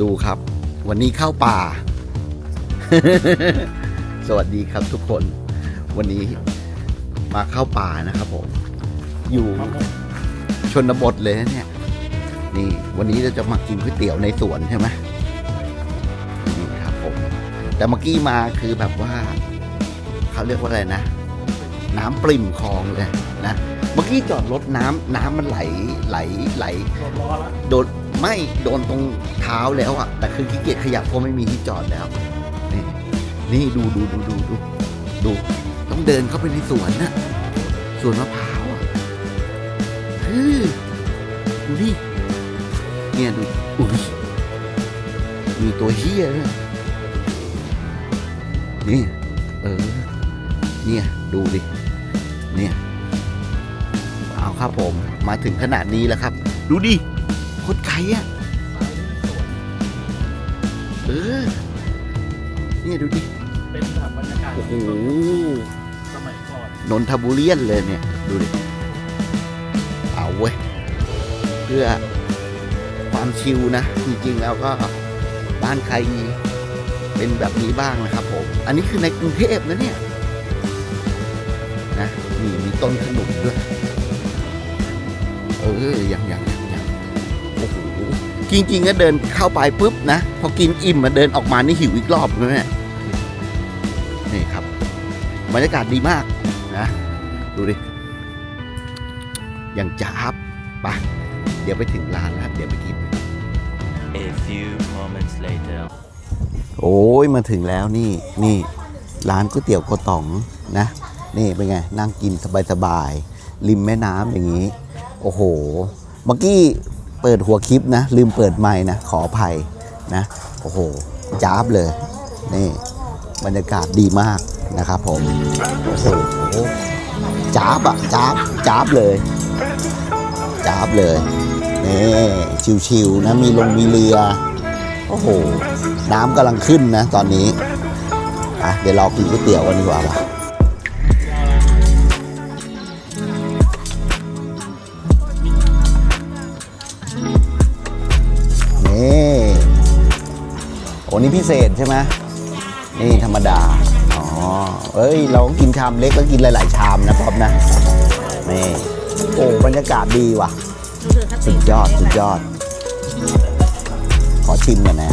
ดูครับ วันนี้เข้าป่า สวัสดีครับทุกคน วันนี้มาเข้าป่านะครับผม อยู่ชนบทเลยนะเนี่ย นี่ วันนี้เราจะมากินก๋วยเตี๋ยวในสวนใช่ไหมนี่ครับผม แต่เมื่อกี้มาคือแบบว่า เขาเรียกว่าอะไรนะ น้ำปริ่มคลองเลยนะ เมื่อกี้จอดรถน้ำน้ำมันไหลไหลไหลโดนไม่โดนตรงเท้าแล้วอะ แต่คือขี้เกียจขยับเพราะไม่มีที่จอดแล้ว นี่นี่ดูดูดูดูดูดู ต้องเดินเข้าไปในสวนนะสวนมะพร้าวอะฮือดูดิเนี่ยดูอุ้ยมีตัวเฮียด้วยนี่เออเนี่ยดูดิเนี่ยเอา ครับผมมาถึงขนาดนี้แล้วครับ ดูดิโคตรไกลอะเออเนี่ยดูดิเป็นแบบบรรยากาศโอ้โหสมัยก่อนนนทบุรีเลยเนี่ย ดูดิเอาเว้ยเพื่อความชิลนะ จริงๆแล้วก็บ้านใครเป็นแบบนี้บ้างนะครับผม อันนี้คือในกรุงเทพนะเนี่ยนะนี่มีต้นขนุนด้วย เออยังยังยังยังโอ้โหจริงๆก็เดินเข้าไปปุ๊บนะ พอกินอิ่มมาเดินออกมานี่หิวอีกรอบเลยเนี่ยนี่ครับบรรยากาศดีมากนะดูดิอย่างจ้าบไปะเดี๋ยวไปถึงร้านแล้วเดี๋ยวไปกิน A few moments later. โอ้ยมาถึงแล้วนี่นี่ร้านก๋วยเตี๋ยวโกต๋องนะ นี่เป็นไง นั่งกินสบายๆริมแม่น้ำอย่างนี้ โอ้โห เมื่อกี้เปิดหัวคลิปนะ ลืมเปิดไมค์นะ ขออภัยนะ โอ้โห จ้าบเลย นี่ บรรยากาศดีมากนะครับผม โอ้โห จ้าบอะจ้าบจ้าบเลย จ้าบเลย นี่ ชิวๆนะ มีลงมีเรือ โอ้โห น้ำกำลังขึ้นนะ ตอนนี้อะเดี๋ยวเรากินก๋วยเตี๋ยวกันดีกว่าว่ะ นี่โอ้นี่พิเศษใช่ไหมนี่ธรรมดา อ๋อ เอ้ย เราก็กินชามเล็กแล้วกินหลาย ๆ ชามนะพรอมนะ นี่ โอ้บรรยากาศดีว่ะ สุดยอด สุดยอด ขอชิมหน่อยนะ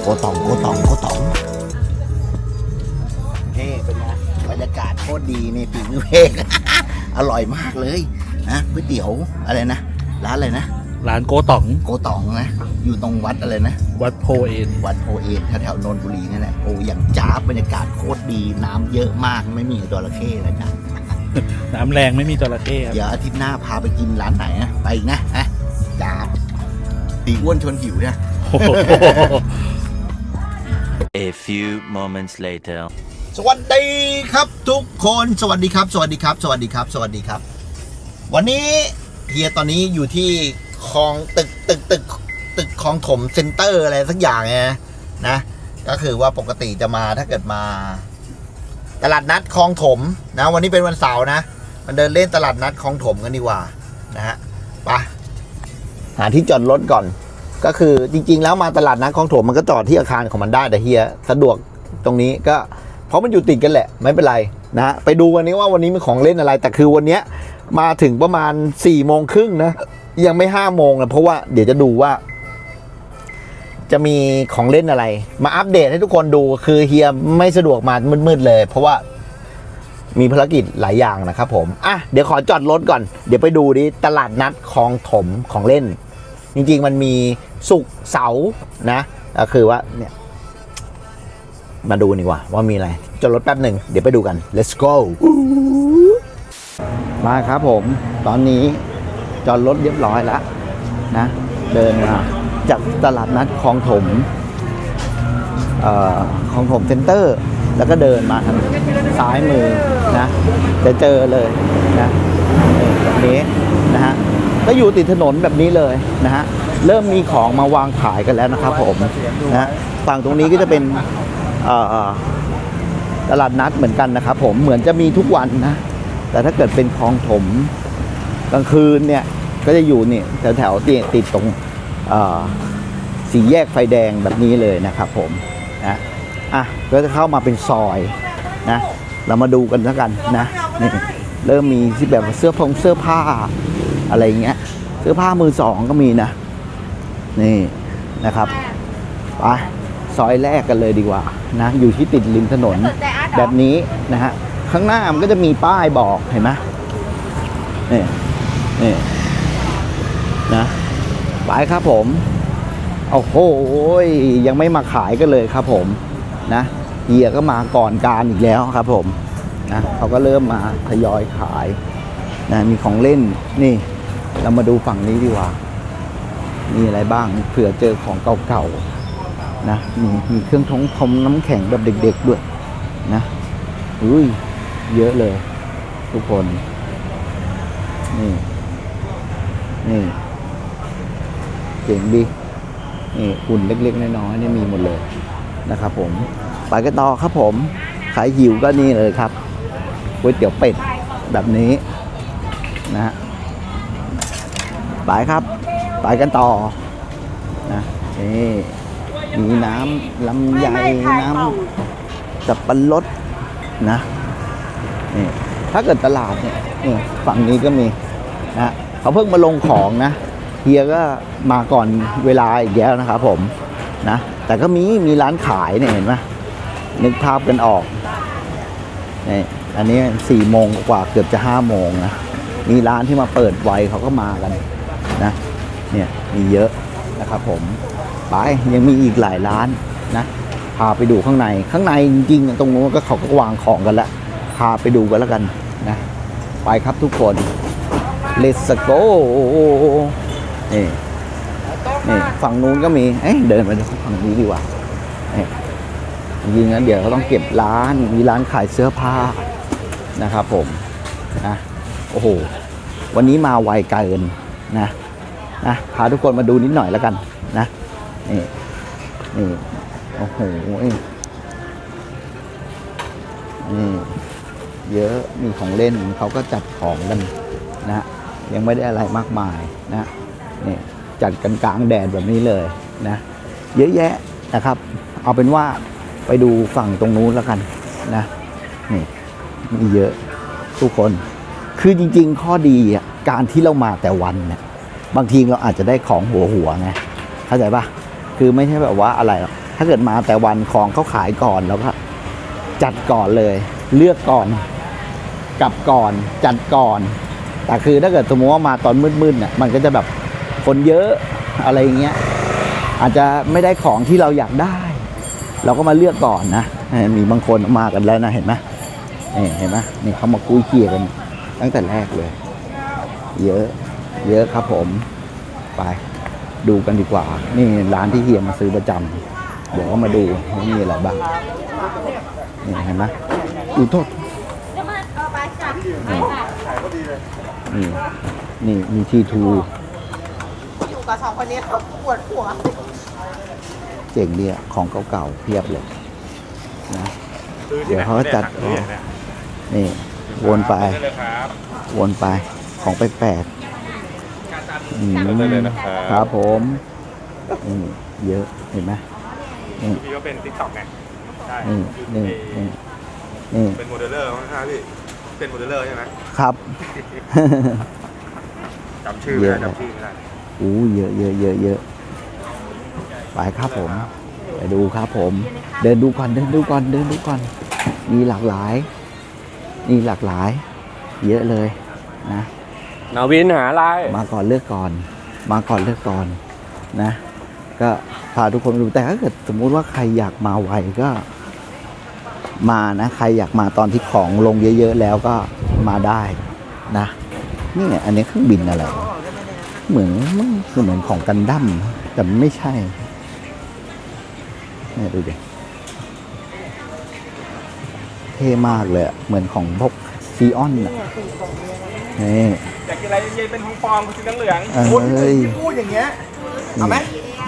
โกตอง โกตอง โกตองเฮ้เป็นไงบรรยากาศโคตรดีในปีวิเวกอร่อยมากเลยนะก๋วยเตี๋ยวอะไรนะ ร้านอะไรนะ ร้านโกต๋อง โกตองนะ อยู่ตรงวัดอะไรนะ วัดโพเอ็นวัดโพเอนแถวๆนนทบุรีนี่แหละโอ้อย่างจ้าบบรรยากาศโคตรดีน้ำเยอะมากไม่มีจระเข้นะจ๊ะน้ำแรงไม่มีจระเข้ครับ เดี๋ยวอาทิตย์หน้าพาไปกินร้านไหนนะไปอีกนะฮะจ้าบตีอ้วนชวนหิวเนี่ยโอ้โห A few moments later. สวัสดีครับทุกคนสวัสดีครับ สวัสดีครับ สวัสดีครับ สวัสดีครับ วันนี้เฮียตอนนี้อยู่ที่ คลองตึกตึกตึกตึกคลองถมเซ็นเตอร์อะไรสักอย่างไงนะ ก็คือว่าปกติจะมาถ้าเกิดมา ตลาดนัดคลองถมนะ วันนี้เป็นวันเสาร์นะมันเดินเล่นตลาดนัดคลองถมกันดีกว่านะฮะไปหาที่จอดรถก่อน ก็คือจริง ๆ แล้วมาตลาดนัดคลองถมมันก็จอดที่อาคารของมันได้แต่เฮียสะดวกตรงนี้ก็เพราะมันอยู่ติดกันแหละ ไม่เป็นไรนะไปดูวันนี้ว่าวันนี้มีของเล่นอะไร แต่คือวันนี้มาถึงประมาณ4ี่โมงครึ่งนะ ยังไม่ห้าโมงนะเพราะว่าเดี๋ยวจะดูว่า จะมีของเล่นอะไร มาอัปเดตให้ทุกคนดูคือเฮียไม่สะดวกมามืดๆเลย เพราะว่ามีภารกิจหลายอย่างนะครับผม อะ เดี๋ยวขอจอดรถก่อน เดี๋ยวไปดูดิตลาดนัดคลองถมของเล่น จริงๆมันมีสุกเสาร์นะก็คือว่าเนี่ยมาดูดีกว่า ว่ามีอะไร จอดรถแป๊บหนึ่งเดี๋ยวไปดูกัน let's go มาครับผม ตอนนี้ จอดรถเรียบร้อยแล้วนะเดินมาจากตลาดนัดคลองถมอคลองถมเซ็นเตอร์ แล้วก็เดินมาทางซ้ายมือนะจะเจอเลยนะแบบนี้นะฮะก็อยู่ติดถนนแบบนี้เลยนะฮะเริ่มมีของมาวางขายกันแล้วนะครับผมนะฝั่งตรงนี้ก็จะเป็นตลาดนัดเหมือนกันนะครับผมเหมือนจะมีทุกวันนะแต่ถ้าเกิดเป็นคลองถมกลางคืนเนี่ย ก็จะอยู่นี่แถวๆที่ติดตรงสี่แยกไฟแดงแบบนี้เลยนะครับผมนะอะก็จะเข้ามาเป็นซอยนะเรามาดูกันแล้วกันนะนี่เริ่มมีที่แบบเสื้อผงเสื้อผ้าอะไรอย่างเงี้ยเสื้อผ้ามือสองก็มีนะนี่นะครับไปซอยแรกกันเลยดีกว่านะอยู่ที่ติดริมถนนแบบนี้นะฮะข้างหน้ามันก็จะมีป้ายบอกเห็นไหมนี่นี่ นะไปครับผมโอ้โหยังไม่มาขายกันเลยครับผมนะเฮียก็มาก่อนการอีกแล้วครับผมนะเขาก็เริ่มมาทยอยขายนะมีของเล่นนี่ เรามาดูฝั่งนี้ดีกว่า มีอะไรบ้างเผื่อเจอของเก่าๆนะมีมีเครื่องทงทมน้ำแข็งแบบเด็ก ๆด้วยนะอุ้ยเยอะเลย ทุกคน นี่ นี่ เจ๋งดีนี่หุ่นเล็กๆน้อยๆนี่มีหมดเลยนะครับผมไปกันต่อครับผมขายหิวก็นี่เลยครับก๋วยเตี๋ยวเป็ดแบบนี้นะฮะไปครับไปกันต่อนะนี่มีน้ำลำไยน้ำสับปะรดนะนี่ถ้าเกิดตลาดเนี่ยนี่ฝั่งนี้ก็มีนะเขาเพิ่งมาลงของนะ เฮียก็มาก่อนเวลาอีกแล้วนะครับผมนะแต่ก็มีมีร้านขายเนี่ยเห็นไหมนึกภาพกันออกนี่อันนี้สี่โมงกว่าเกือบจะห้าโมงนะมีร้านที่มาเปิดไวเขาก็มากันนะเนี่ยมีเยอะนะครับผมไปยังมีอีกหลายร้านนะพาไปดูข้างในข้างในจริงๆตรงนู้นก็เขาก็วางของกันแล้วพาไปดูกันแล้วกันนะไปครับทุกคน let's go นี่นี่ฝั่งนู้นก็มี เอ๊ะเดินไปฝั่งนี้ดีกว่านี่จริงๆนเดี๋ยวเขาต้องเก็บร้าน มีร้านขายเสื้อผ้านะครับผมนะโอ้โห วันนี้มาไวเกินนะนะพาทุกคนมาดูนิดหน่อยแล้วกันนะนี่นี่โอ้โหนี่เยอะมีของเล่นเขาก็จัดของกันนะยังไม่ได้อะไรมากมายนะ นี่จัดกันกลางแดดแบบนี้เลยนะเยอะแยะนะครับ เอาเป็นว่าไปดูฝั่งตรงนู้นแล้วกันนะนี่มีเยอะทุกคน คือจริง ๆ ข้อดีอะการที่เรามาแต่วันเนี่ยบางทีเราอาจจะได้ของหัวหัวไงเข้าใจปะคือไม่ใช่แบบว่าอะไรหรอกถ้าเกิดมาแต่วันของเขาขายก่อนแล้วก็จัดก่อนเลย เลือกก่อนกลับก่อนจัดก่อน แต่คือถ้าเกิดสมมติว่ามาตอนมืดๆเนี่ยมันก็จะแบบ คนเยอะอะไรอย่างเงี้ยอาจจะไม่ได้ของที่เราอยากได้ เราก็มาเลือกก่อนนะ มีบางคนมากันแล้วนะเห็นไหมนี่เห็นไหมนี่เขามาคุยเคียกัน ตั้งแต่แรกเลย เยอะ เยอะครับผม ไปดูกันดีกว่า นี่ร้านที่เฮียมาซื้อประจำเดี๋ยวก็มาดูว่ามีอะไรบ้างนี่เห็นไหมอุ้โทษนี่นี่มีทีทู กับสองคนนี้เขาปวดหัว เจ๋งดีอะของเก่าๆเพียบเลยนะเดี๋ยวเขาก็จัดอ๋อนี่วนไป วนไปของแปลกๆอืมครับผมอืมเยอะเห็นไหมนี่พี่ก็เป็นติ๊กต็อกไงใช่นี่นี่นี่นี่เป็นโมเดลเลอร์มั้งครับพี่เป็นโมเดลเลอร์ใช่ไหมครับจำชื่อไม่เยได้อะจำชื่อไม่ได้ อู้เยอะเยอะเยอะเยอะไปครับผม ไปดูครับผม เดินดูก่อนเดินดูก่อนเดินดูก่อน มีหลากหลาย มีหลากหลาย เยอะเลยนะนาวินหาอะไร มาก่อนเลือกก่อน มาก่อนเลือกก่อนนะ ก็พาทุกคนไปดูแต่ถ้าเกิดสมมุติว่าใครอยากมาไวก็มานะใครอยากมาตอนที่ของลงเยอะ ๆ แล้วก็มาได้นะนี่อันนี้เครื่องบินอะไรวะ เหมือนมันคือเหมือนของกันดั้มแต่มันไม่ใช่เนี่ยดูดิเท่มากเลยอะเหมือนของพวกซีออนอะนี่อยากกินอะไรเย็นๆเป็นทองฟองสีเหลืองเอ้ยพูดอย่างเงี้ยเอาไหม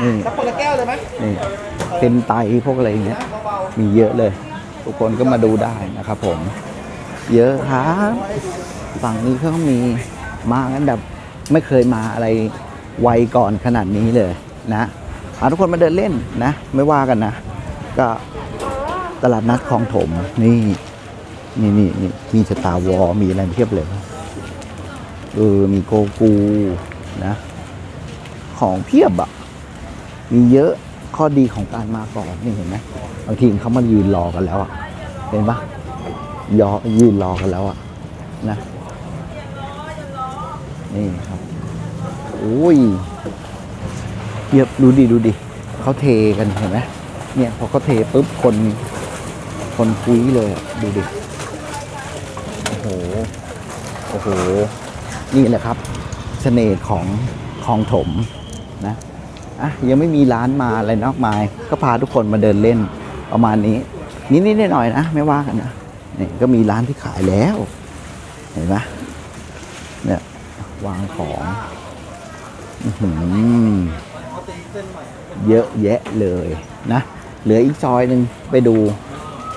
นี่สักคนละแก้วเลยไหมนี่เต็มไตพวกอะไรอย่างเงี้ยเบามีเยอะเลย ทุกคนก็มาดูได้นะครับผม เยอะครับฝั่งนี้เขาก็มีมากันแบบ ไม่เคยมาอะไรไวก่อนขนาดนี้เลยนะอาทุกคนมาเดินเล่นนะ ไม่ว่ากันนะ ก็ตลาดนัดคลองถมนี่นี่นี่นี่มีสตาร์วอลมีอะไรเพียบเลยเออมีโกกูนะ ของเพียบอะมีเยอะข้อดีของการมาก่อนนี่เห็นไหมบางทีเขามายืนรอกันแล้วอะเห็นปะยอยืนรอกันแล้วอะนะ นี่ครับโอ้ยเยียบดูดิดูดิเขาเทกันเห็นไหมเนี่ยพอเขาเทปุ๊บคนคนคุยเลยดูดิโอ้โหโอ้โหนี่แหละครับเสน่ห์ของคลองถมนะอะยังไม่มีร้านมาอะไรมากมาย ก็พาทุกคนมาเดินเล่นประมาณนี้ นิดๆหน่อยๆนะ ไม่ว่ากันนะนี่ก็มีร้านที่ขายแล้ว เห็นไหมเนี่ย วางของเยอะแยะเลยนะ เหลืออีกซอยหนึ่งไปดู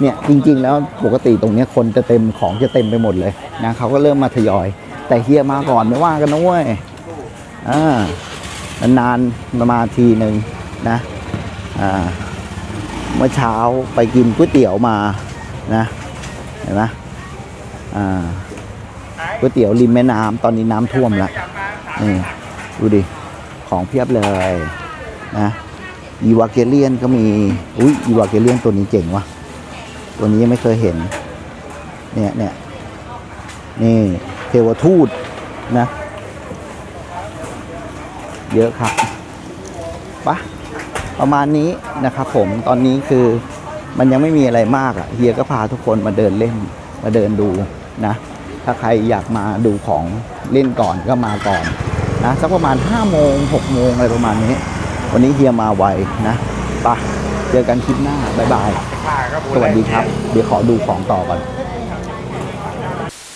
เนี่ยจริง ๆ แล้วปกติตรงนี้คนจะเต็มของจะเต็มไปหมดเลยนะเขาก็เริ่มมาทยอย แต่เฮียมาก่อนไม่ว่ากันนะเว้ยอ่านานๆมามาทีหนึ่งนะอ่าเมื่อเช้าไปกินก๋วยเตี๋ยวมานะเห็นไหมอ่า ก๋วยเตี๋ยวริมแม่น้ำตอนนี้น้ำท่วมแล้วนี่ดูดิ ของเพียบเลยนะอีวาเกเลียนก็มีอุ้ยอีวาเกเลียนตัวนี้เจ๋งว่ะตัวนี้ยังไม่เคยเห็น เนี่ยเนี่ยนี่เทวทูตนะ เยอะครับปะประมาณนี้นะครับผมตอนนี้คือมันยังไม่มีอะไรมากอะ่ะเฮียก็พาทุกคนมาเดินเล่นมาเดินดูนะ ถ้าใครอยากมาดูของเล่นก่อนก็มาก่อนนะสักประมาณ5โมง6โมงอะไรประมาณนี้ วันนี้เฮียมาไวนะไปะเจอกันคลิปหน้า บ๊ายบาย สวัสดีครับ เดี๋ยวขอดูของต่อก่อน